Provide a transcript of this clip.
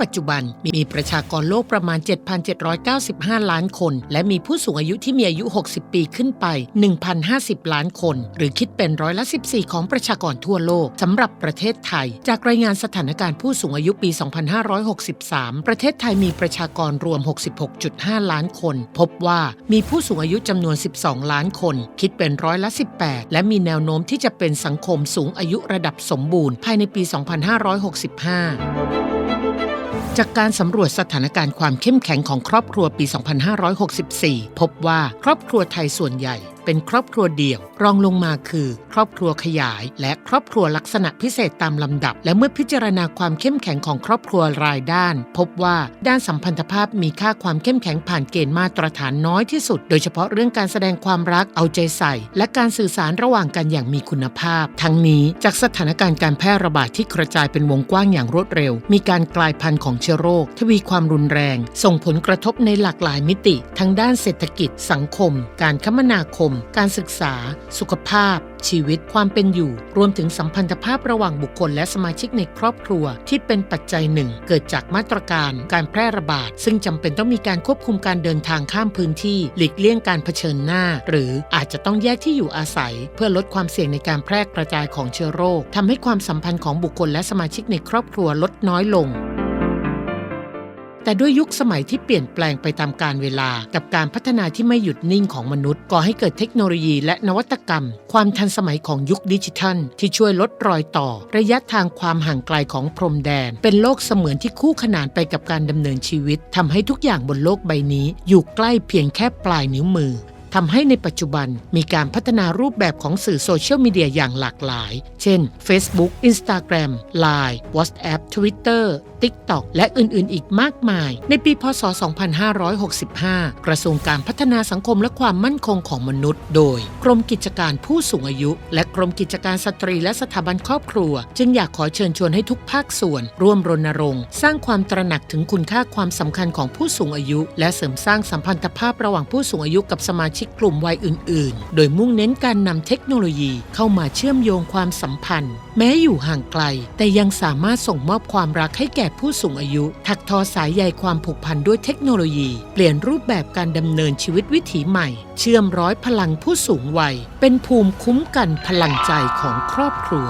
ปัจจุบันมีประชากรโลกประมาณ 7,795 ล้านคน และมีผู้สูงอายุที่มีอายุ 60 ปีขึ้นไป 1,050 ล้านคน หรือคิดเป็นร้อยละ 14 ของประชากรทั่วโลกสำหรับประเทศไทย จากรายงานสถานการณ์ผู้สูงอายุปี 2563 ประเทศไทยมีประชากรรวม 66.5 ล้านคน พบว่ามีผู้สูงอายุจำนวน 12 ล้านคน คิดเป็นร้อยละ 18 และมีแนวโน้มที่จะเป็นสังคมสูงอายุระดับสมบูรณ์ภายในปี 2565 จากการสำรวจสถานการณ์ความเข้มแข็งของครอบครัวปี 2564 พบว่าครอบครัวไทยส่วนใหญ่เป็นครอบครัวเดี่ยว รองลงมาคือ ครอบครัวขยาย และครอบครัวลักษณะพิเศษตามลำดับ และเมื่อพิจารณาความเข้มแข็งของครอบครัวรายด้าน พบว่าด้านสัมพันธภาพมีค่าความเข้มแข็งผ่านเกณฑ์มาตรฐานน้อยที่สุด โดยเฉพาะเรื่องการแสดงความรักเอาใจใส่ และการสื่อสารระหว่างกันอย่างมีคุณภาพ ทั้งนี้จากสถานการณ์การแพร่ระบาดที่กระจายเป็นวงกว้างอย่างรวดเร็ว มีการกลายพันธุ์ของเชื้อโรค ทวีความรุนแรง ส่งผลกระทบในหลากหลายมิติ ทั้งด้านเศรษฐกิจ สังคม การคมนาคมการศึกษา สุขภาพ ชีวิตความเป็นอยู่ รวมถึงสัมพันธภาพระหว่างบุคคลและสมาชิกในครอบครัว ที่เป็นปัจจัยหนึ่ง เกิดจากมาตรการการแพร่ระบาด ซึ่งจำเป็นต้องมีการควบคุมการเดินทางข้ามพื้นที่ หลีกเลี่ยงการเผชิญหน้า หรืออาจจะต้องแยกที่อยู่อาศัย เพื่อลดความเสี่ยงในการแพร่กระจายของเชื้อโรคทำให้ความสัมพันธ์ของบุคคลและสมาชิกในครอบครัวลดน้อยลง แต่ด้วยยุคสมัยที่เปลี่ยนแปลงไปตามกาลเวลา กับการพัฒนาที่ไม่หยุดนิ่งของมนุษย์ ก่อให้เกิดเทคโนโลยีและนวัตกรรม ความทันสมัยของยุคดิจิทัล ที่ช่วยลดรอยต่อ ระยะทางความห่างไกลของพรมแดน เป็นโลกเสมือนที่คู่ขนานไปกับการดำเนินชีวิตทำให้ทุกอย่างบนโลกใบนี้ อยู่ใกล้เพียงแค่ปลายนิ้วมือทำให้ในปัจจุบันมีการพัฒนารูปแบบของสื่อโซเชียลมีเดียอย่างหลากหลาย เช่น Facebook Instagram Line WhatsApp Twitter TikTok และอื่นๆ อีกมากมาย ในปีพศ 2565 กระทรวงการพัฒนาสังคมและความมั่นคงของมนุษย์ โดย กรมกิจการผู้สูงอายุ และกรมกิจการสตรีและสถาบันครอบครัว จึงอยากขอเชิญชวนให้ทุกภาคส่วน ร่วมรณรงค์ สร้างความตระหนักถึงคุณค่าความสำคัญของผู้สูงอายุ และเสริมสร้างสัมพันธภาพระหว่างผู้สูงอายุกับสมาชิกกลุ่มวัยอื่น ๆ โดยมุ่งเน้นการนำเทคโนโลยีเข้ามาเชื่อมโยงความสัมพันธ์ แม้อยู่ห่างไกล แต่ยังสามารถส่งมอบความรักให้แก่ผู้สูงอายุ ถักทอสายใยความผูกพันด้วยเทคโนโลยี เปลี่ยนรูปแบบการดำเนินชีวิตวิถีใหม่ เชื่อมร้อยพลังผู้สูงวัย เป็นภูมิคุ้มกันพลังใจของครอบครัว